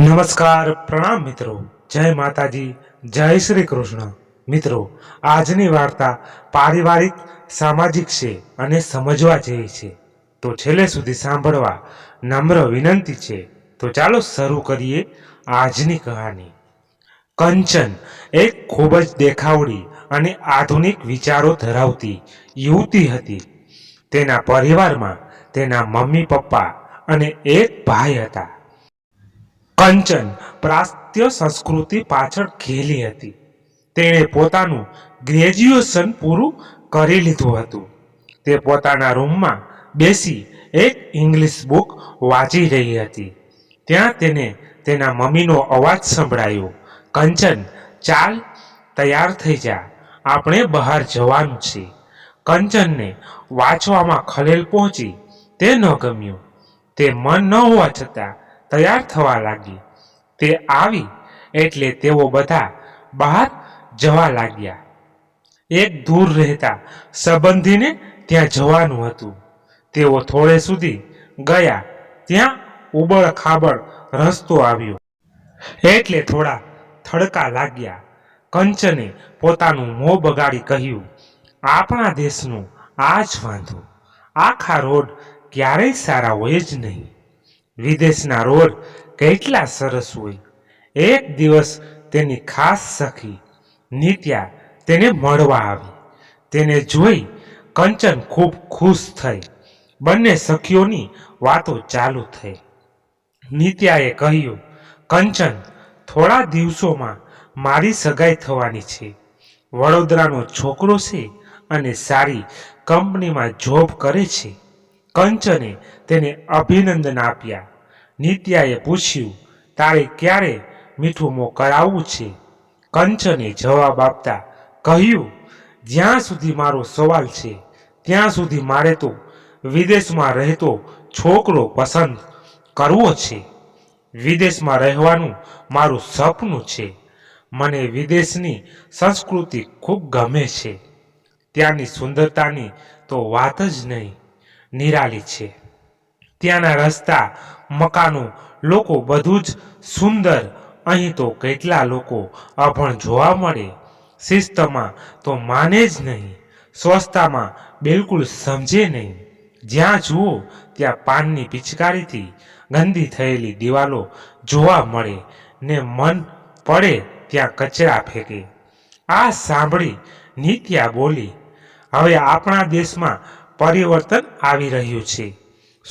નમસ્કાર, પ્રણામ મિત્રો. જય માતાજી, જય શ્રી કૃષ્ણ. મિત્રો, આજની વાર્તા પારિવારિક, સામાજિક છે અને સમજવા જેવી છે. તો છેલ્લે સુધી સાંભળવા નમ્ર વિનંતી છે. તો ચાલો શરૂ કરીએ આજની કહાની. કંચન એક ખૂબ જ દેખાવડી અને આધુનિક વિચારો ધરાવતી યુવતી હતી. તેના પરિવારમાં તેના મમ્મી પપ્પા અને એક ભાઈ હતા. કંચન પ્રાચ્ય સંસ્કૃતિ પાછળ ઘેલી હતી. તેણે પોતાનું ગ્રેજ્યુએશન પૂરું કરી લીધું હતું. તે પોતાના રૂમમાં બેસી એક ઇંગ્લિશ બુક વાંચી રહી હતી. ત્યાં તેને તેના મમ્મીનો અવાજ સંભળાયો. કંચન, ચાલ, તૈયાર થઈ જા. આપણે બહાર જવાનું છે. કંચનને વાંચવામાં ખલેલ પહોંચી. તે ન ગમ્યું. તે મન ન હોવા છતાં તૈયાર થવા લાગી. તે આવી એટલે તેઓ બધા બહાર જવા લાગ્યા. એક દૂર રહેતા સંબંધીને ત્યાં જવાનું હતું. તેઓ થોડે સુધી ગયા ત્યાં ઉબડ ખાબડ રસ્તો આવ્યો. એટલે થોડા થડકા લાગ્યા. કંચને પોતાનું મોં બગાડી કહ્યું, આપણા દેશનું આ જ વાંધો. આખા રોડ ક્યારેય સારા હોય જ નહીં. વિદેશના રોડ કેટલા સરસ હોય. એક દિવસ તેની ખાસ સખી નિત્યા તેને મળવા આવી. તેને જોઈ કંચન ખૂબ ખુશ થઈ. બંને સખીઓની વાતો ચાલુ થઈ. નિત્યાએ કહ્યું, કંચન, થોડા દિવસોમાં મારી સગાઈ થવાની છે. વડોદરાનો છોકરો છે અને સારી કંપનીમાં જોબ કરે છે. કંચને તેને અભિનંદન આપ્યા. નિત્યાએ પૂછ્યું, તારે ક્યારે મીઠું કરાવવું છે? કંચને જવાબ આપતા કહ્યું, જ્યાં સુધી મારો સવાલ છે, ત્યાં સુધી મારે તો વિદેશમાં રહેતો છોકરો પસંદ કરવો છે. વિદેશમાં રહેવાનું મારું સપનું છે. મને વિદેશની સંસ્કૃતિ ખૂબ ગમે છે. ત્યાંની સુંદરતાની તો વાત જ નહીં. નિરાલી છે. ત્યાંના રસ્તા, મકાનો, લોકો બધું જ સુંદર. અહીં તો કેટલા લોકો અભણ જોવા મળે. શિસ્તમાં તો માને જ નહીં. સ્વસ્થતામાં બિલકુલ સમજે નહીં. જ્યાં જુઓ, ત્યાં પાનની પિચકારીથી ગંદી થયેલી દિવાલો જોવા મળે ને મન પડે ત્યાં કચરા ફેંકે. આ સાંભળી નિત્યા બોલી, હવે આપણા દેશમાં પરિવર્તન આવી રહ્યું છે.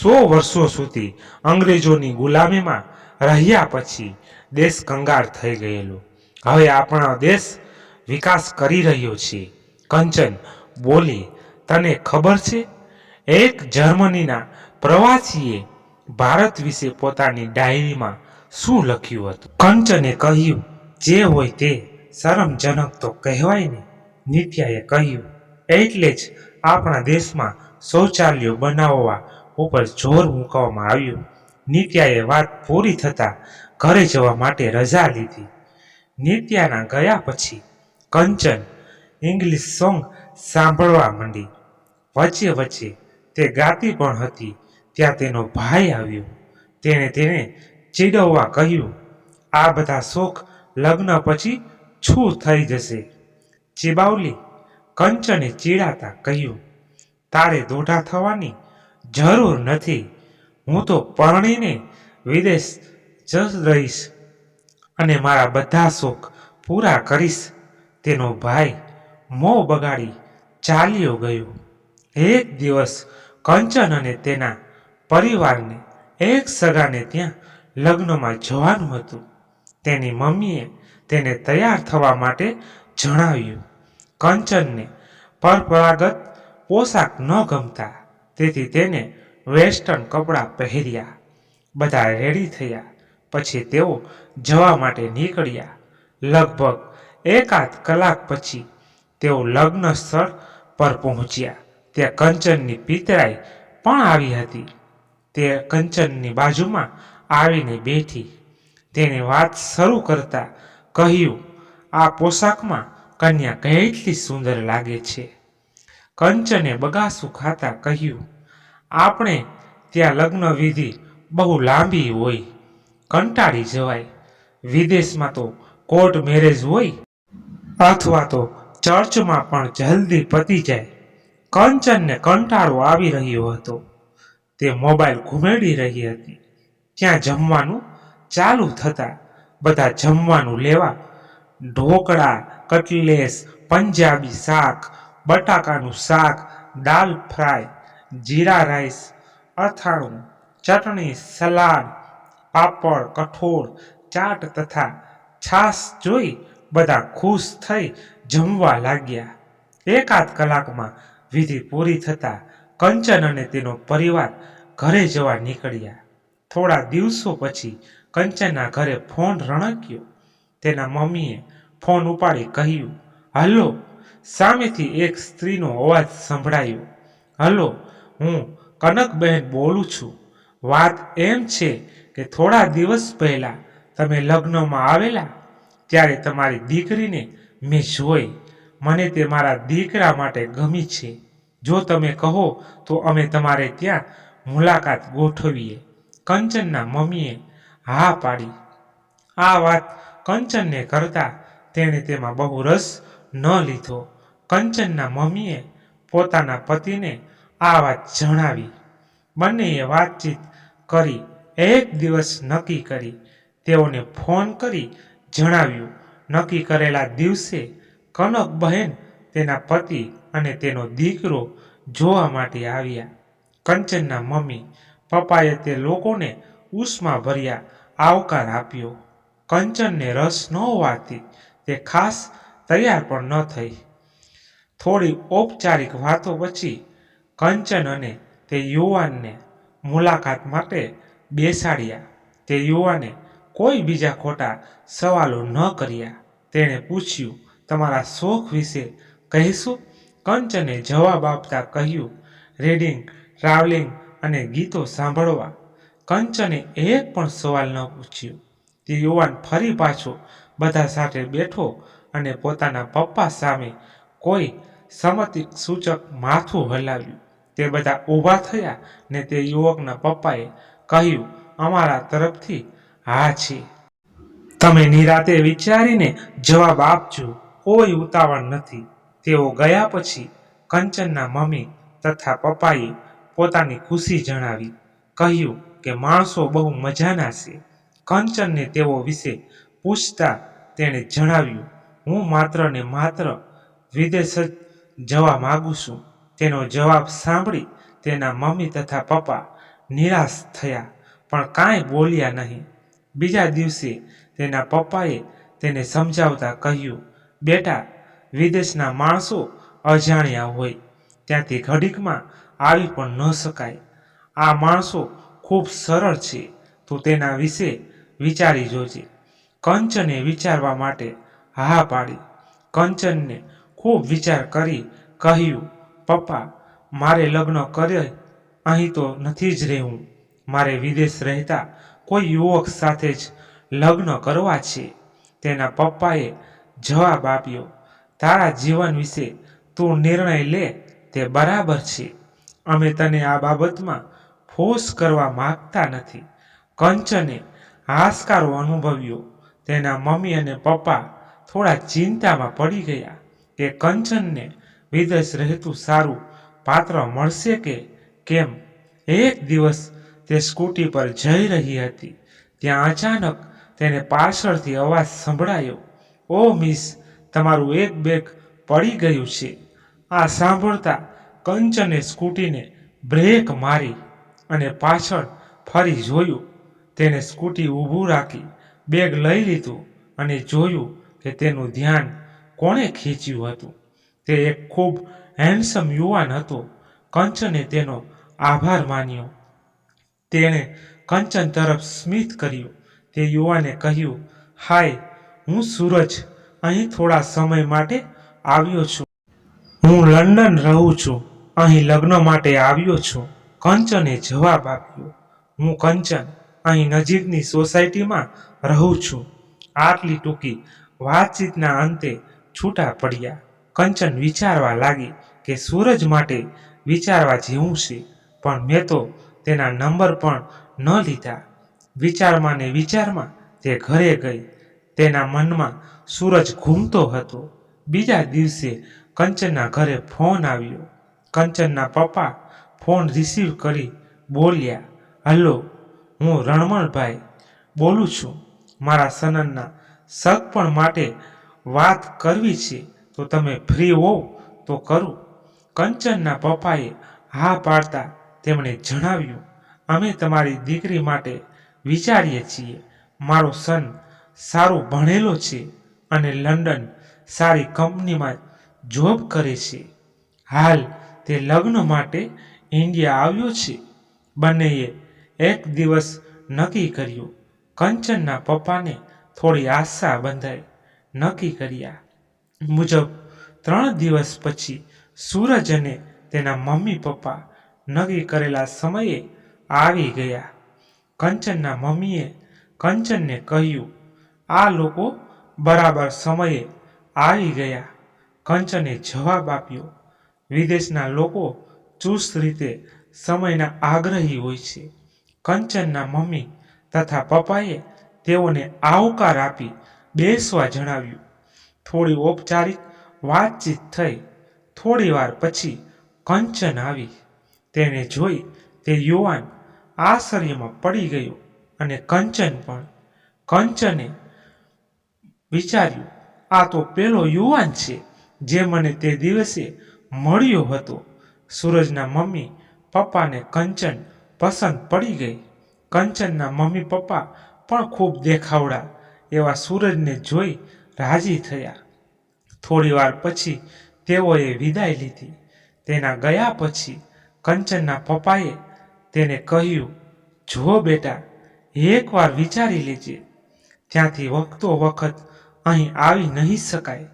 સો વર્ષો સુધી અંગ્રેજોની ગુલામીમાં રહ્યા પછી દેશ કંગાળ થઈ ગયેલો. હવે આપણો દેશ વિકાસ કરી રહ્યો છે. કંચન, બોલી, તને ખબર છે? એક જર્મનીના પ્રવાસીએ ભારત વિશે પોતાની ડાયરીમાં શું લખ્યું હતું? કંચને કહ્યું, જે હોય તે શરમજનક તો કહેવાય ને, નિત્યાએ કહ્યું, એટલે જ આપણા દેશમાં શૌચાલયો બનાવવા ઉપર જોર મૂકવામાં આવ્યું. નિત્યાએ વાત પૂરી થતાં ઘરે જવા માટે રજા લીધી. નિત્યાના ગયા પછી કંચન ઇંગ્લિશ સોંગ સાંભળવા માંડી. વચ્ચે વચ્ચે તે ગાતી પણ હતી. ત્યાં તેનો ભાઈ આવ્યો. તેણે તેને ચીડવવા કહ્યું, આ બધા શોખ લગ્ન પછી છૂ થઈ જશે. ચીબાવલી કંચને ચીડાતા કહ્યું, તારે દોઢા થવાની જરૂર નથી. હું તો પરણીને વિદેશ જ રહીશ અને મારા બધા શોખ પૂરા કરીશ. તેનો ભાઈ મોં બગાડી ચાલ્યો ગયો. એક દિવસ કંચન અને તેના પરિવારને એક સગાને ત્યાં લગ્નમાં જવાનું હતું. તેની મમ્મીએ તેને તૈયાર થવા માટે જણાવ્યું કંચનને પરંપરાગત પોશાક ન ગમતા. તેથી તેને વેસ્ટર્ન કપડાં પહેર્યા. બધા રેડી થયા. પછી તેઓ જવા માટે નીકળ્યા. લગભગ એકાદ કલાક પછી તેઓ લગ્ન સ્થળ પર પહોંચ્યા. ત્યાં કંચનની પિતરાઈ પણ આવી હતી. તે કંચનની બાજુમાં આવીને બેઠી. તેને વાત શરૂ કરતા કહ્યું, આ પોશાકમાં કન્યા કેટલી સુંદર લાગે છે. કંચને બગાસું ખાતા કહ્યું, આપણે ત્યાં લગ્ન વિધિ બહુ લાંબી હોય, કંટાળી જવાય. વિદેશમાં તો કોર્ટ મેરેજ હોય, અથવા તો ચર્ચમાં પણ જલ્દી પતી જાય. કંચનને કંટાળો આવી રહ્યો હતો. તે મોબાઈલ ઘુમેડી રહી હતી. ત્યાં જમવાનું ચાલુ થતા બધા જમવાનું લેવા ઢોકળા કટલેસ, પંજાબી શાક, બટાકાનું શાક, દાલ ફ્રાય, જીરા રાઈસ, અથાણું, ચટણી, સલાડ, પાપડ, કઠોળ, ચાટ તથા છાશ જોઈ બધા ખુશ થઈ જમવા લાગ્યા. એકાદ કલાકમાં વિધિ પૂરી થતાં કંચન અને તેનો પરિવાર ઘરે જવા નીકળ્યા. થોડા દિવસો પછી કંચનના ઘરે ફોન રણક્યો. તેના મમ્મીએ ફોન ઉપાડી કહ્યું, હલો. સામેથી એક સ્ત્રીનો અવાજ સંભળાયો, હલો, હું કનકબહેન બોલું છું. વાત એમ છે કે થોડા દિવસ પહેલા તમે લગ્નમાં આવેલા, ત્યારે તમારી દીકરીને મેં જોઈ. મને તે મારા દીકરા માટે ગમી છે. જો તમે કહો તો અમે તમારે ત્યાં મુલાકાત ગોઠવીએ. કંચનના મમ્મીએ હા પાડી. આ વાત કંચનને કરતા તેણે તેમાં બહુ રસ ન લીધો. કંચનના મમ્મીએ પોતાના પતિને આ વાત જણાવી. બંનેએ વાતચીત કરી, એક દિવસ નક્કી કરી. તેઓને ફોન કરી જણાવ્યું, નક્કી કરેલા દિવસે કનક બહેન તેના પતિ અને તેનો દીકરો જોવા માટે આવ્યા. કંચનના મમ્મી પપ્પાએ તે લોકોને ઉષ્મા ભર્યા આવકાર આપ્યો. કંચનને રસ ન હોવાથી તે ખાસ તૈયાર પણ ન થઈ. થોડી ઔપચારિક વાતો પછી કંચન અને તે યુવાનને મુલાકાત માટે બેસાડ્યા. તે યુવાને કોઈ બીજા ખોટા સવાલો ન કર્યા. તેણે પૂછ્યું, તમારા શોખ વિશે કહીશું? કંચને જવાબ આપતા કહ્યું, રીડિંગ, ટ્રાવેલિંગ અને ગીતો સાંભળવા. કંચને એક પણ સવાલ ન પૂછ્યો. તે યુવાન ફરી પાછો બધા સાથે બેઠો અને પોતાના પપ્પા સામે કોઈ સંમતિ સૂચક માથું હલાવ્યું. તે બધા ઊભા થયા ને તે યુવકના પપ્પાએ કહ્યું, અમારા તરફથી હા છે. તમે નિરાતે વિચારીને જવાબ આપજો. કોઈ ઉતાવળ નથી. તેઓ ગયા પછી કંચનના મમ્મી તથા પપ્પાએ પોતાની ખુશી જણાવી, કહ્યું કે માણસો બહુ મજાના છે. કંચનને તેઓ વિશે પૂછતા તેણે જણાવ્યું, હું માત્ર ને માત્ર વિદેશ જ જવા માગું છું. તેનો જવાબ સાંભળી તેના મમ્મી તથા પપ્પા નિરાશ થયા, પણ કાંઈ બોલ્યા નહીં. બીજા દિવસે તેના પપ્પાએ તેને સમજાવતા કહ્યું, બેટા, વિદેશના માણસો અજાણ્યા હોય, ત્યાંથી ઘડીકમાં આવી પણ ન શકાય. આ માણસો ખૂબ સરળ છે, તો તેના વિશે વિચારી જોજે. કંચને વિચારવા માટે હા પાડી. કંચનને ખૂબ વિચાર કરી કહ્યું, પપ્પા, મારે લગ્ન કરે અહીં તો નથી જ રહેવું. મારે વિદેશ રહેતા કોઈ યુવક સાથે જ લગ્ન કરવા છે. તેના પપ્પાએ જવાબ આપ્યો, તારા જીવન વિશે તું નિર્ણય લે, તે બરાબર છે. અમે તને આ બાબતમાં ફોર્સ કરવા માગતા નથી. કંચને હાશકારો અનુભવ્યો તેના મમ્મી અને પપ્પા થોડા ચિંતામાં પડી ગયા કે કંચનને વિદેશ રહેતું સારું પાત્ર મળશે કે કેમ? એક દિવસ તે સ્કૂટી પર જઈ રહી હતી. ત્યાં અચાનક તેને પાછળથી અવાજ સંભળાયો, ઓ મિસ, તમારું એક બેગ પડી ગયું છે. આ સાંભળતા કંચને સ્કૂટીને બ્રેક મારી અને પાછળ ફરી જોયું. તેને સ્કૂટી ઊભું રાખી બેગ લઈ લીધું અને જોયું કે તેનું ધ્યાન કોણે ખેંચ્યું હતું. તે એક ખૂબ હેન્ડસમ યુવાન હતો. કંચને તેનો આભાર માન્યો. તેણે કંચન તરફ સ્મિત કર્યું. તે યુવાને કહ્યું, હાય, હું સૂરજ. અહીં થોડા સમય માટે આવ્યો છું. હું લંડન રહું છું. અહીં લગ્ન માટે આવ્યો છું. કંચને જવાબ આપ્યો, હું કંચન. અહીં નજીકની સોસાયટીમાં રહું છું. આટલી ટૂંકી વાતચીતના અંતે છૂટા પડ્યા. કંચન વિચારવા લાગી કે સૂરજ માટે વિચારવા જેવું છે, પણ મેં તો તેના નંબર પણ ન લીધા. વિચારમાં ને વિચારમાં તે ઘરે ગઈ. તેના મનમાં સૂરજ ઘૂમતો હતો. બીજા દિવસે કંચનના ઘરે ફોન આવ્યો. કંચનના પપ્પા ફોન રિસીવ કરી બોલ્યા હલો હું રણમણભાઈ બોલું છું. મારા સનનના સગપણ માટે વાત કરવી છે, તો તમે ફ્રી હોવ તો કરું. કંચનના પપ્પાએ હા પાડતા તેમણે જણાવ્યું, અમે તમારી દીકરી માટે વિચારીએ છીએ. મારો સન સારું ભણેલો છે અને લંડન સારી કંપનીમાં જોબ કરે છે. હાલ તે લગ્ન માટે ઇન્ડિયા આવ્યો છે. બંનેએ એક દિવસ નક્કી કર્યું. કંચનના પપ્પાને થોડી આશા બંધાઈ. નક્કી કર્યા. મુજબ, ત્રણ દિવસ પછી સૂરજ અને તેના મમ્મી પપ્પા નક્કી કરેલા સમયે આવી ગયા. કંચનના મમ્મીએ કંચનને કહ્યું, આ લોકો બરાબર સમયે આવી ગયા. કંચને જવાબ આપ્યો, વિદેશના લોકો ચુસ્ત રીતે સમયના આગ્રહી હોય છે. કંચનના મમ્મી તથા પપ્પાએ તેઓને આવકાર આપી બેસવા જણાવ્યું. થોડી ઔપચારિક વાતચીત થઈ. થોડી વાર પછી કંચન આવી. તેને જોઈ તે યુવાન આશ્ચર્યમાં પડી ગયો અને કંચન પણ કંચને વિચાર્યું, આ તો પેલો યુવાન છે જે મને તે દિવસે મળ્યો હતો. સૂરજના મમ્મી પપ્પાને કંચન પસંદ પડી ગઈ. કંચનના મમ્મી પપ્પા પણ ખૂબ દેખાવડા એવા સૂરજને જોઈ રાજી થયા. થોડીવાર પછી તેઓએ વિદાય લીધી. તેના ગયા પછી કંચનના પપ્પાએ તેને કહ્યું જો બેટા, એકવાર વિચારી લેજે. ત્યાંથી વખતો વખત અહીં આવી નહીં શકાય.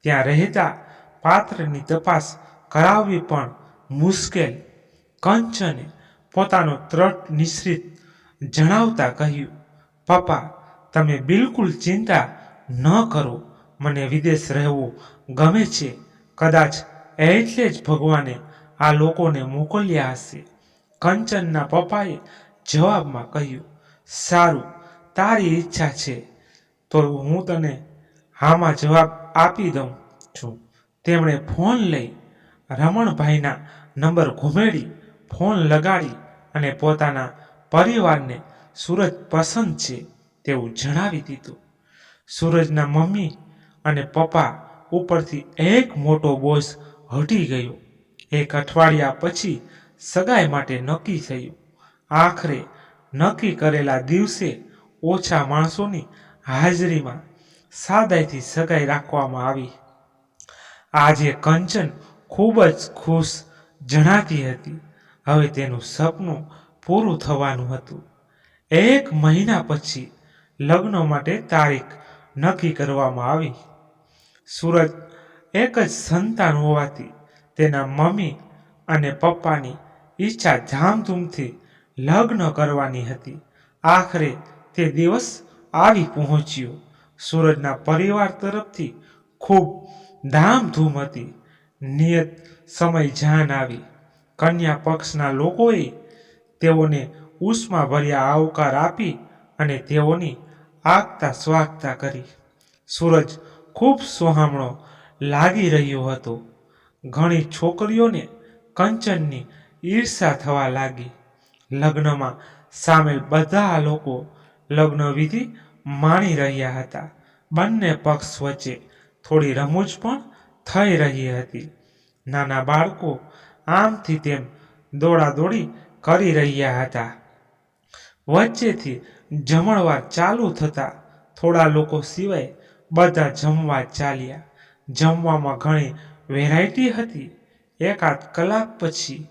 ત્યાં રહેતા પાત્રની તપાસ કરાવવી પણ મુશ્કેલ. કંચને પોતાનો ત્રટ નિશ્રિત જણાવતા કહ્યું, પપ્પા, તમે બિલકુલ ચિંતા ન કરો. મને વિદેશ રહેવું ગમે છે. કદાચ એટલે જ ભગવાને આ લોકોને મોકલ્યા હશે. કંચનના પપ્પાએ જવાબમાં કહ્યું, સારું, તારી ઈચ્છા છે, તો હું તને હામાં જવાબ આપી દઉં છું. તેમણે ફોન લઈ રમણભાઈના નંબર ઘુમેડી ફોન લગાડી અને પોતાના પરિવારને સૂરજ પસંદ છે તેવું જણાવી દીધું. સૂરજના મમ્મી અને પપ્પા ઉપરથી એક મોટો બોઝ હટી ગયો. એક અઠવાડિયા પછી સગાઈ માટે નક્કી થયું. આખરે નક્કી કરેલા દિવસે ઓછા માણસોની હાજરીમાં સાદાઈથી સગાઈ રાખવામાં આવી. આજે કંચન ખૂબ જ ખુશ જણાતી હતી. હવે તેનું સપનું પૂરું થવાનું હતું. એક મહિના પછી લગ્ન માટે તારીખ નક્કી કરવામાં આવી. સુરજ એક જ સંતાન હોવાથી તેના મમ્મી અને પપ્પાની ઈચ્છા ધામધૂમથી લગ્ન કરવાની હતી. આખરે તે દિવસ આવી પહોંચ્યો. સૂરજના પરિવાર તરફથી ખૂબ ધામધૂમ હતી. નિયત સમય જાન આવી. કન્યા પક્ષના લોકોએ તેઓને ઉષ્મા ભર્યા આવકાર આપી અને તેઓની આગતા સ્વાગતા કરી. સૂરજ ખૂબ સોહામણો લાગી રહ્યો હતો. ઘણી છોકરીઓને કંચનની ઈર્ષા થવા લાગી. લગ્નમાં સામેલ બધા લોકો લગ્ન વિધિ માણી રહ્યા હતા. બંને પક્ષ વચ્ચે થોડી રમૂજ પણ થઈ રહી હતી. નાના બાળકો આમથી તેમ દોડાદોડી કરી રહ્યા હતા. વચ્ચેથી જમણવાર ચાલુ થતા થોડા લોકો સિવાય બધા જમવા ચાલ્યા. જમવામાં ઘણી વેરાયટી હતી. એકાદ કલાક પછી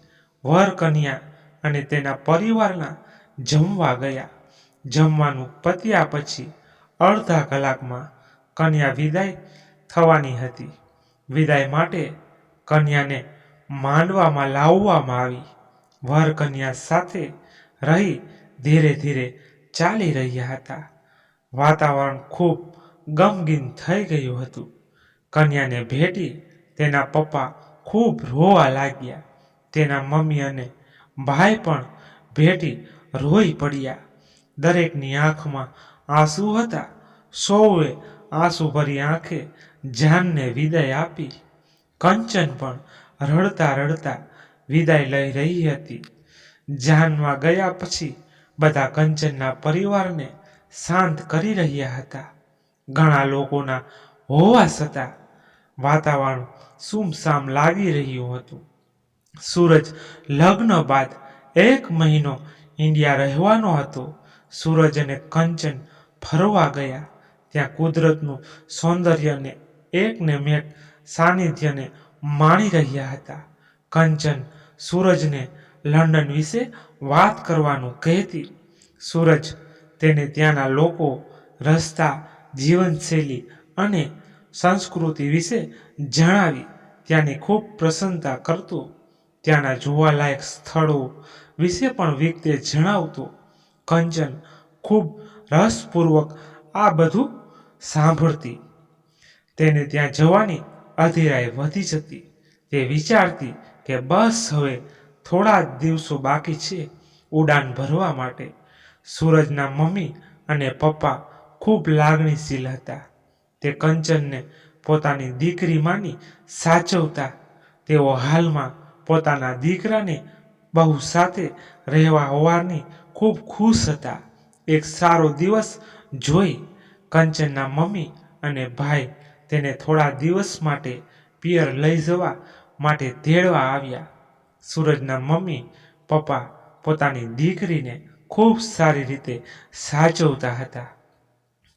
વર કન્યા અને તેના પરિવારના જમવા ગયા. જમવાનું પત્યા પછી અડધા કલાકમાં કન્યા વિદાય થવાની હતી. વિદાય માટે કન્યાને માંડવામાં લાવવામાં આવી. વર કન્યા સાથે રહી ધીરે ધીરે ચાલી રહ્યા હતા. વાતાવરણ ખૂબ ગમગીન થઈ ગયું હતું. કન્યાને ભેટી તેના પપ્પા ખૂબ રોવા લાગ્યા. તેના મમ્મી અને ભાઈ પણ ભેટી રોઈ પડ્યા. દરેકની આંખમાં આંસુ હતા. સૌએ આંસુ ભરી આંખે જાનને વિદાય આપી. કંચન પણ રડતા રડતા વિદાય લઈ રહી હતી. જાનમાં ગયા પછી બધા કંચનના પરિવારને શાંત કરી રહ્યા હતા. ઘણા લોકોના હોવા છતાં વાતાવરણ સુમસામ લાગી રહ્યું હતું. સૂરજ લગ્ન બાદ એક મહિનો ઇન્ડિયા રહેવાનો હતો. સૂરજ અને કંચન ફરવા ગયા. ત્યાં કુદરતનું સૌંદર્યને એકને મેક સાનિધ્યને માણી રહ્યા હતા. કંચન સૂરજને લંડન વિશે વાત કરવાનું કહેતી. સૂરજ તેને ત્યાંના લોકો, રસ્તા, જીવનશૈલી અને સંસ્કૃતિ વિશે જણાવી. ત્યાંની ખૂબ પ્રસન્નતા કરતો. ત્યાંના જોવાલાયક સ્થળો વિશે પણ વિગતે જણાવતો. કંચન ખૂબ રસપૂર્વક આ બધું સાંભળતી. તેને ત્યાં જવાની અધીરાઈ વધી જતી. તે વિચારતી કે બસ હવે થોડા જ દિવસો બાકી છે ઉડાન ભરવા માટે. સૂરજના મમ્મી અને પપ્પા ખૂબ લાગણીશીલ હતા. તે કંચનને પોતાની દીકરી માની સાચવતા. તેઓ હાલમાં પોતાના દીકરાને બહુ સાથે રહેવા હોવાની ખૂબ ખુશ હતા. એક સારો દિવસ જોઈ કંચનના મમ્મી અને ભાઈ તેને થોડા દિવસ માટે પિયર લઈ જવા માટે તેડવા આવ્યા. સૂરજના મમ્મી, પપ્પા પોતાની દીકરીને ખૂબ સારી રીતે સાચવતા હતા.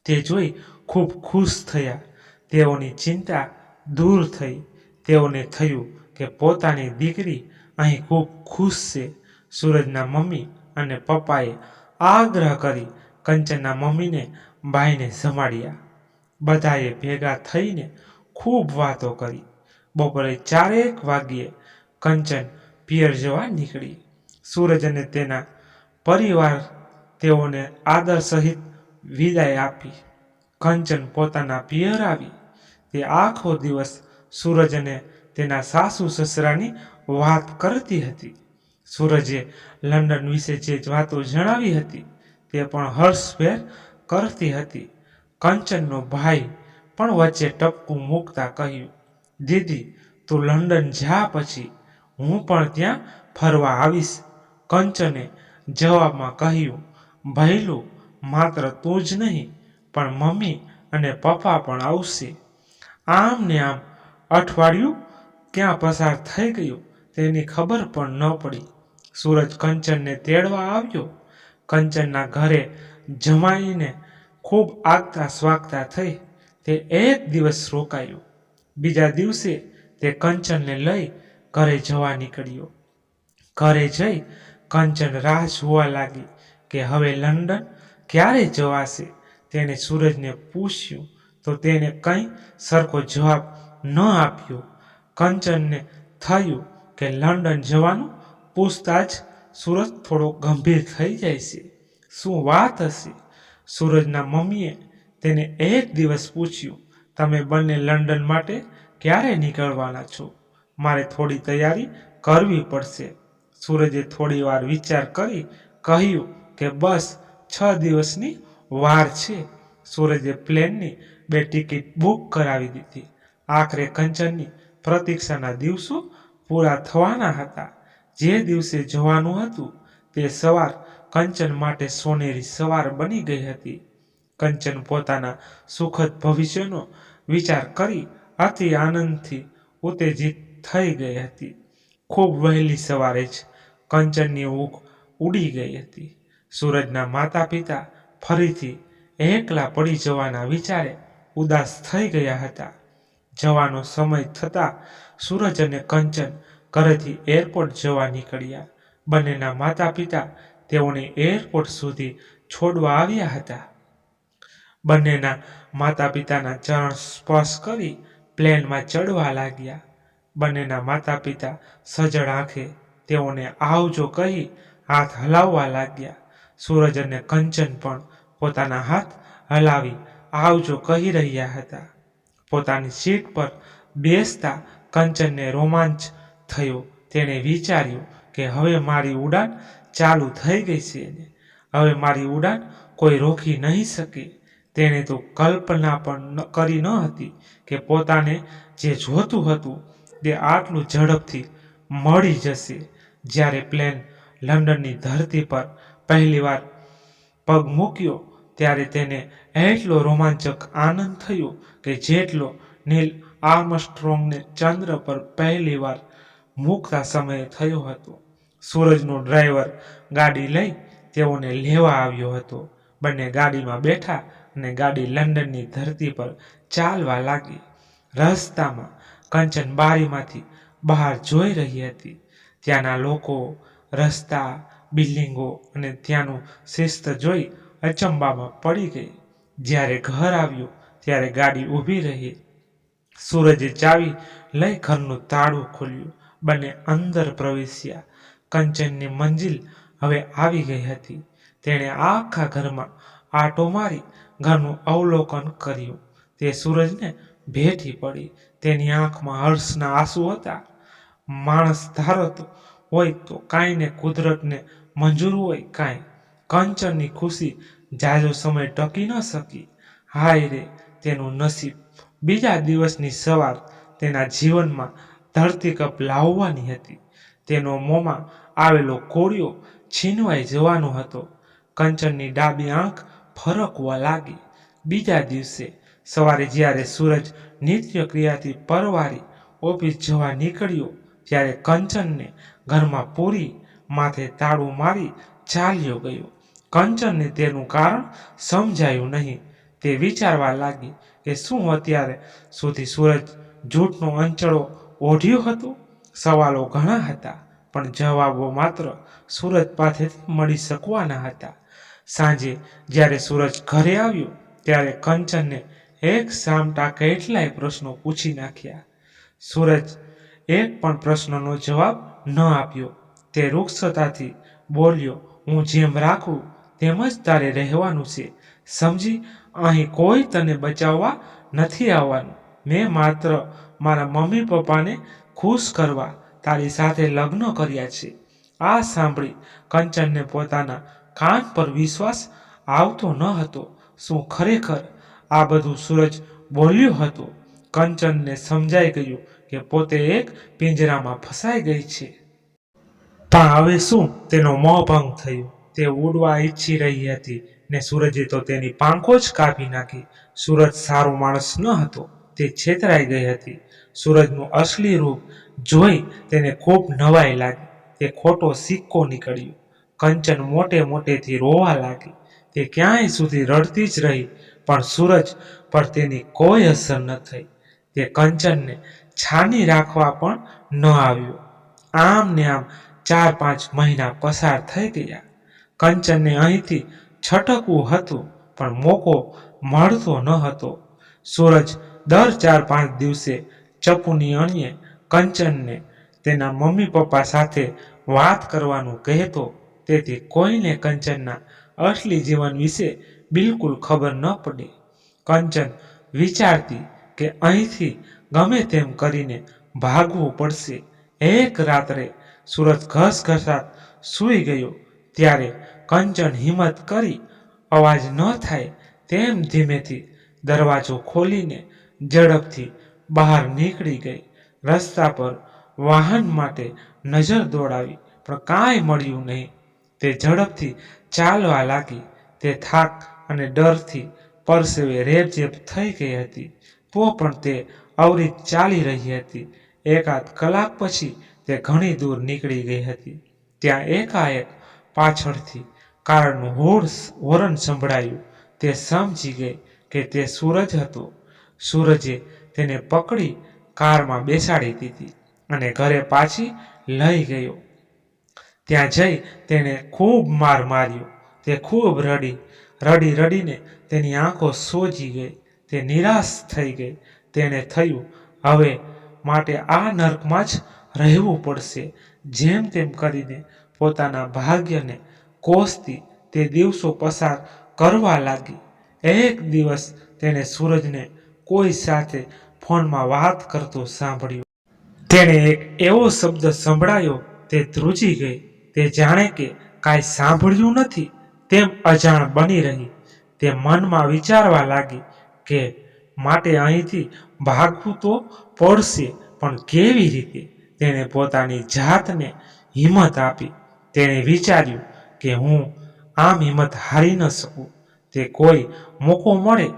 તે જોઈ ખૂબ ખુશ થયા. તેઓની ચિંતા દૂર થઈ. તેઓને થયું કે પોતાની દીકરી અહીં ખૂબ ખુશ છે. સૂરજના મમ્મી અને પપ્પાએ આગ્રહ કરી કંચનના મમ્મીને ભાઈને જમાડ્યા બધાએ ભેગા થઈને ખૂબ વાતો કરી. બપોરે ચારેક વાગ્યે કંચન પિયર જવા નીકળી. સૂરજ અને તેના પરિવાર તેઓને આદર સહિત વિદાય આપી. કંચન પોતાના પિયર આવી. તે આખો દિવસ સૂરજ અને તેના સાસુ સસરાની વાત કરતી હતી. સૂરજે લંડન વિશે જે વાતો જણાવી હતી તે પણ હર્ષભેર કરતી હતી. કંચનનો ભાઈ પણ વચ્ચે ટપકું મૂકતા કહ્યું, દીદી, તું લંડન જા પછી, હું પણ ત્યાં ફરવા આવીશ. કંચને જવાબમાં કહ્યું, ભૈલું, માત્ર તું જ નહીં, પણ મમ્મી અને પપ્પા પણ આવશે. આમ ને આમ, અઠવાડિયું ક્યાં પસાર થઈ ગયું તેની ખબર પણ ન પડી. સૂરજ કંચનને તેડવા આવ્યો. કંચનના ઘરે જમાઈને ખૂબ આગતા સ્વાગતા થઈ તે એક દિવસ રોકાયો. બીજા દિવસે તે કંચનને લઈ ઘરે જવા નીકળ્યો. ઘરે જઈ કંચન રાહ જોવા લાગી કે હવે લંડન ક્યારે જવાશે તેણે સૂરજને પૂછ્યું તો તેને કંઈ સરખો જવાબ ન આપ્યો. કંચનને થયું કે લંડન જવાનું પૂછતા જ સૂરજ થોડો ગંભીર થઈ જાય છે. શું વાત હશે? સૂરજના મમ્મીએ તેને એક દિવસ પૂછ્યું, તમે બંને લંડન માટે ક્યારે નીકળવાના છો? મારે થોડી તૈયારી કરવી પડશે. સૂરજે થોડી વાર વિચાર કરી કહ્યું કે બસ છ દિવસની વાર છે. સૂરજે પ્લેનની બે ટિકિટ બુક કરાવી દીધી. આખરે કંચનની પ્રતીક્ષાના દિવસો પૂરા થવાના હતા. જે દિવસે જવાનું હતું તે સવાર કંચન માટે સોનેરી સવાર બની ગઈ હતી. કંચન પોતાના સુખદ ભવિષ્યનો વિચાર કરી અતિ આનંદથી ઉત્તેજિત થઈ ગઈ હતી. ખૂબ વહેલી સવારે જ કંચનની ઊંઘ ઉડી ગઈ હતી. સૂરજના માતા પિતા ફરીથી એકલા પડી જવાના વિચારે ઉદાસ થઈ ગયા હતા. જવાનો સમય થતાં સૂરજ અને કંચન ઘરેથી એરપોર્ટ જવા નીકળ્યા. બંનેના માતા પિતા તેઓને એરપોર્ટ સુધી છોડવા આવ્યા હતા. બંનેના માતા પિતાના ચરણ સ્પર્શ કરી પ્લેનમાં ચડવા લાગ્યા. બંનેના માતા પિતા સજળ આંખે તેઓને આવજો કહી હાથ હલાવવા લાગ્યા. સૂરજ અને કંચન પણ પોતાના હાથ હલાવી આવજો કહી રહ્યા હતા. પોતાની સીટ પર બેસતા કંચનને રોમાંચ થયો. તેણે વિચાર્યું કે હવે મારી ઉડાન ચાલુ થઈ ગઈ છે એને. હવે મારી ઉડાન કોઈ રોકી નહીં શકે. તેણે તો કલ્પના પણ કરી ન હતી કે પોતાને જે જોતું હતું તે આટલું ઝડપથી મળી જશે. જ્યારે પ્લેન લંડનની ધરતી પર પહેલીવાર પગ મૂક્યો, ત્યારે તેને એટલો રોમાંચક આનંદ થયો કે જેટલો નીલ આર્મસ્ટ્રોંગને ચંદ્ર પર પહેલીવાર મૂકતા સમયે થયો હતો. સૂરજનો ડ્રાઈવર ગાડી લઈ તેઓને લેવા આવ્યો હતો. બંને ગાડીમાં બેઠા અને ગાડી લંડનની ધરતી પર ચાલવા લાગી. રસ્તામાં કંચન બારીમાંથી બહાર જોઈ રહી હતી. ત્યાંના લોકો, રસ્તા, બિલ્ડિંગો અને ત્યાંનું શિસ્ત જોઈ અચંબામાં પડી ગઈ. જ્યારે ઘર આવ્યું, ત્યારે ગાડી ઊભી રહી. સૂરજે ચાવી લઈ ઘરનું તાળું ખોલ્યું. બંને અંદર પ્રવેશ્યા. કંચનની મંજિલ હવે આવી ગઈ હતી. તેણે આખા ઘરમાં આટો મારી ઘરનું અવલોકન કર્યું. તે સૂરજને ભેટી પડી. તેની આંખમાં હર્ષના આંસુ હતા. માણસ ધારતો હોય તો કાંઈ ને કુદરતને મંજૂર હોય કાંઈ. કંચનની ખુશી જાજો સમય ટકી ન શકી. હાય રે, તેનું નસીબ. બીજા દિવસની સવાર તેના જીવનમાં ધરતીકપ લાવવાની હતી. તેનો મોંમાં આવેલો કોળિયો છીનવાઈ જવાનો હતો. કંચનની ડાબી આંખ ફરકવા લાગી. બીજા દિવસે સવારે જ્યારે સૂરજ નિત્ય ક્રિયાથી પરવારી ઓફિસ જવા નીકળ્યો, ત્યારે કંચનને ઘરમાં પૂરી માથે તાળું મારી ચાલ્યો ગયો. કંચનને તેનું કારણ સમજાયું નહીં. તે વિચારવા લાગી કે શું અત્યારે સુધી સૂરજ જૂઠનો અંચળો ઓઢ્યો હતો? સવાલો ઘણા હતા, પણ જવાબો માત્ર સૂરજ પાસેથી મળી શકવાના હતા. સાંજે જ્યારે સૂરજ ઘરે આવ્યો, ત્યારે કંચનને એક સામટા કેટલાય પ્રશ્નો પૂછી નાખ્યા. સૂરજ એક પણ પ્રશ્નનો જવાબ ન આપ્યો. તે રૂક્ષતાથી બોલ્યો, હું જેમ રાખું, તેમ જ તારે રહેવાનું છે. સમજી, અહીં કોઈ તને બચાવવા નથી આવવાનું. મેં માત્ર મારા મમ્મી પપ્પાને ખુશ કરવા તારી સાથે લગ્ન કર્યા છે. આ સાંભળી કંચનને પોતાના કાન પર વિશ્વાસ આવતો ન હતો. શું ખરેખર આ બધું સૂરજ બોલ્યો હતો? કંચનને સમજાઈ ગયું કે પોતે એક પિંજરામાં ફસાઈ ગઈ છે. પણ હવે શું તેનો મોહભંગ થયો? તે ઉડવા ઈચ્છી રહી હતી ને સૂરજે તો તેની પાંખો જ કાપી નાખી. સૂરજ સારો માણસ ન હતો, તે છેતરાઈ ગઈ હતી. સૂરજનું અસલી રૂપ જોઈ તેને ખૂબ નવાઈ લાગી. તે ખોટો સિક્કો નીકળ્યો. કંચન મોટે મોટેથી રોવા લાગી. તે ક્યાંય સુધી રડતી જ રહી, પણ સૂરજ પર તેની કોઈ અસર ન થઈ. તે કંચનને છાની રાખવા પણ ન આવ્યો. આમ ને આમ ચાર પાંચ મહિના પસાર થઈ ગયા. કંચનને અહીંથી છટકવું હતું, પણ મોકો મળતો ન હતો. સૂરજ દર ચાર પાંચ દિવસે ચપ્પુની અણીએ, કંચનને તેના મમ્મી પપ્પા સાથે વાત કરવાનું કહેતો, તેથી કોઈને કંચનના અસલી જીવન વિશે બિલકુલ ખબર ન પડે. કંચન વિચારતી કે અહીંથી ગમે તેમ કરીને ભાગવું પડશે. એક રાત્રે સૂરજ ઘસઘસાટ સૂઈ ગયો, ત્યારે કંચન હિંમત કરી, અવાજ ન થાય, તેમ ધીમેથી દરવાજો ખોલીને ઝડપથી બહાર નીકળી ગઈ. રસ્તા પર વાહન માટે નજર દોડાવી, પણ કાંઈ મળ્યું નહીં. તે ઝડપથી ચાલવા લાગી. તે થાક અને ડરથી પરસેવે રેબઝેબ થઈ ગઈ હતી. તો પણ તે અવરીત ચાલી રહી હતી. એકાદ કલાક પછી તે ઘણી દૂર નીકળી ગઈ હતી. ત્યાં એકાએક પાછળથી કારનું હોર્સ હોરન સંભળાયું. તે સમજી ગઈ કે તે સૂરજ હતો. સૂરજે તેને પકડી કારમાં બેસાડી દીધી અને ઘરે પાછી લઈ ગયો. ત્યાં જઈ તેણે ખૂબ માર માર્યો. તે ખૂબ રડી રડી રડીને તેની આંખો સોજી ગઈ. તે નિરાશ થઈ ગઈ. તેણે થયું, હવે માટે આ નર્કમાં જ રહેવું પડશે. જેમ તેમ કરીને પોતાના ભાગ્યને કોસતી તે દિવસો પસાર કરવા લાગી. એક દિવસ તેણે સૂરજને કોઈ સાથે ફોનમાં વાત કરતો સાંભળ્યો. તેણે એક એવો શબ્દ સંભળાયો, તે ધ્રુજી ગઈ. તે જાણે કે કાંઈ સાંભળ્યું નથી, તેમ અજાણ બની રહી. તે મનમાં વિચારવા લાગી કે માટે અહીંથી ભાગવું તો પડશે, પણ કેવી રીતે? તેણે પોતાની જાતને હિંમત આપી. તેણે વિચાર્યું કે હું આમ હિંમત હારી ન શકું. તે કોઈ મોકો મળે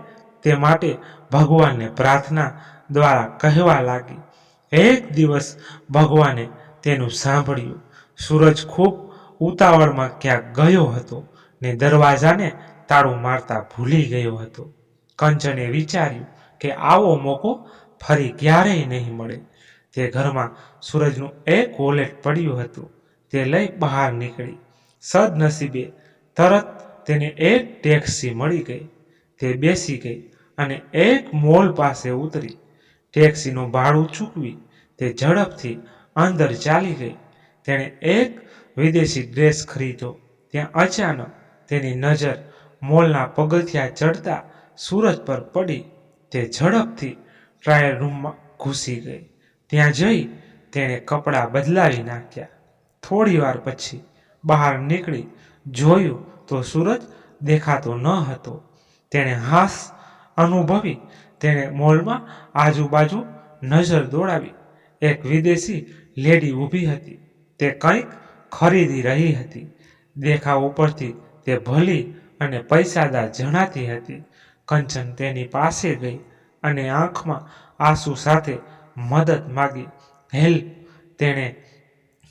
તે માટે ભગવાનને પ્રાર્થના દ્વારા કહેવા લાગી. એક દિવસ ભગવાને તેનું સાંભળ્યું. સૂરજ ખૂબ ઉતાવળમાં ક્યાંક ગયો હતો ને દરવાજાને તાળું મારતા ભૂલી ગયો હતો. કંચને વિચાર્યું કે આવો મોકો ફરી ક્યારેય નહીં મળે. તે ઘરમાં સૂરજનું એક વોલેટ પડ્યું હતું. તે લઈ બહાર નીકળી. સદનસીબે તરત તેને એક ટેક્સી મળી ગઈ. તે બેસી ગઈ. અને એક મોલ પાસે ઉતરી ટેક્સીનું ભાડું ચૂકવી તે ઝડપથી અંદર ચાલી ગઈ. તેણે એક વિદેશી ડ્રેસ ખરીદ્યો. ત્યાં અચાનક તેની નજર મોલના પગથિયા ચડતા સૂરજ પર પડી. તે ઝડપથી ટ્રાયલ રૂમમાં ઘૂસી ગઈ. ત્યાં જઈ તેણે કપડાં બદલાવી નાખ્યા. થોડી વાર પછી બહાર નીકળી જોયું તો સૂરજ દેખાતો ન હતો. તેણે હાસ અનુભવી તેણે મોલમાં આજુબાજુ નજર દોડાવી. એક વિદેશી લેડી ઊભી હતી. તે કંઈક ખરીદી રહી હતી. દેખાવ ઉપરથી તે ભલી અને પૈસાદાર જણાતી હતી. કંચન તેની પાસે ગઈ અને આંખમાં આંસુ સાથે મદદ માગી. હેલ્પ તેણે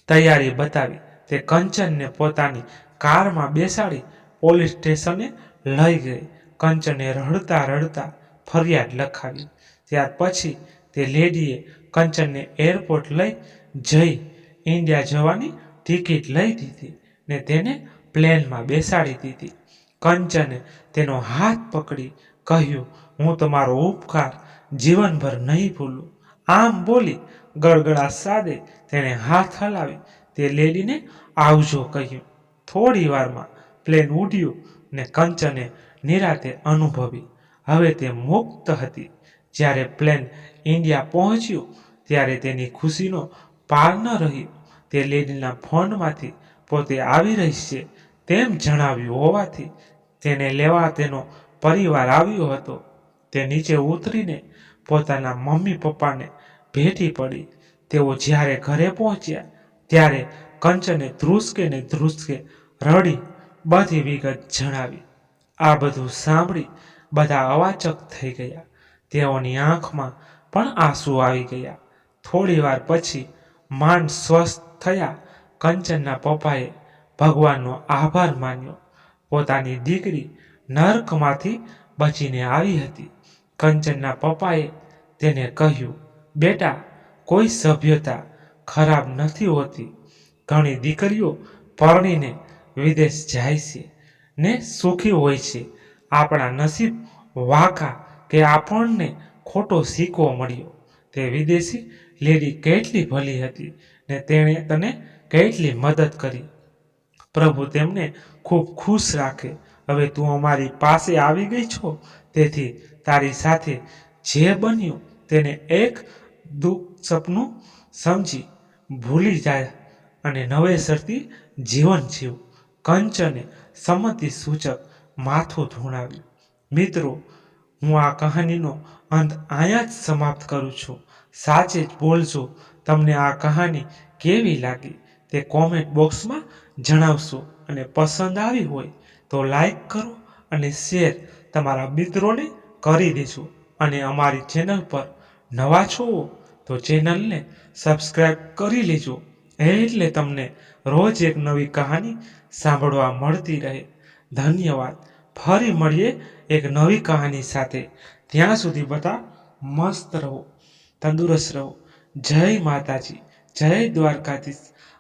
તૈયારી બતાવી. તે કંચનને પોતાની કારમાં બેસાડી પોલીસ સ્ટેશને લઈ ગઈ. કંચને રડતા રડતા ફરિયાદ લખાવી. ત્યાર પછી તે લેડીએ કંચનને એરપોર્ટ લઈ જઈ ઇન્ડિયા જવાની ટિકિટ લઈ દીધી ને તેને પ્લેનમાં બેસાડી દીધી. કંચને તેનો હાથ પકડી કહ્યું, હું તમારો ઉપકાર જીવનભર નહીં ભૂલું. આમ બોલી ગળગળા સાદે તેણે હાથ હલાવી. તે લેડીને આવજો કહ્યું. થોડી વારમાં પ્લેન ઉડ્યું ને કંચને નિરાતે અનુભવી. હવે તે મુક્ત હતી. જ્યારે પ્લેન ઇન્ડિયા પહોંચ્યું, ત્યારે તેની ખુશીનો પાર ન રહ્યો. તે લેડીના ફોનમાંથી પોતે આવી રહી છે તેમ જણાવ્યું હોવાથી તેને લેવા તેનો પરિવાર આવ્યો હતો. તે નીચે ઉતરીને પોતાના મમ્મી પપ્પાને ભેટી પડી. તેઓ જ્યારે ઘરે પહોંચ્યા, ત્યારે કંચને ધ્રુસકે ને ધ્રુસકે રડી બધી વિગત જણાવી. આ બધું સાંભળી બધા અવાચક થઈ ગયા. તેઓની આંખમાં પણ આંસુ આવી ગયા. થોડી વાર પછી માંડ સ્વસ્થ થયા. કંચનના પપ્પાએ ભગવાનનો આભાર માન્યો. પોતાની દીકરી નર્કમાંથી બચીને આવી હતી. કંચનના પપ્પાએ તેને કહ્યું, બેટા, કોઈ સભ્યતા ખરાબ નથી હોતી. ઘણી દીકરીઓ પરણીને વિદેશ જાય છે. ને સુખી હોય છે. આપણા નસીબ વાંકા કે આપણને ખોટો સિક્કો મળ્યો. તે વિદેશી લેડી કેટલી ભલી હતી ને તેણે તને કેટલી મદદ કરી. પ્રભુ તેમને ખૂબ ખુશ રાખે. હવે તું અમારી પાસે આવી ગઈ છો? તેથી તારી સાથે જે બન્યું તેને એક દુઃખ સપનું સમજી ભૂલી જાય અને નવેસરથી જીવન જીવ. કંચને સંમતિ સૂચક માથું ધૂણાવ્યું. મિત્રો, હું આ કહાનીનો અંત અહીંયા જ સમાપ્ત કરું છું. સાચે જ બોલજો, તમને આ કહાની કેવી લાગી તે કોમેન્ટ બોક્સમાં જણાવશો. અને પસંદ આવી હોય તો લાઈક કરો અને શેર તમારા મિત્રોને કરી દેજો. અને અમારી ચેનલ પર નવા છો તો ચેનલને સબસ્ક્રાઈબ કરી લેજો. એટલે તમને રોજ એક નવી કહાની સાંભળવા મળતી રહે. ધન્યવાદ. ફરી મળીએ એક નવી કહાની સાથે. ત્યાં સુધી બધા મસ્ત રહો, તંદુરસ્ત રહો. જય માતાજી. જય દ્વારકાધીશ.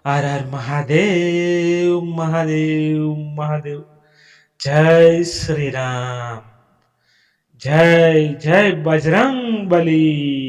હર હર મહાદેવ મહાદેવ મહાદેવ. જય શ્રી રામ. જય જય બજરંગ બલી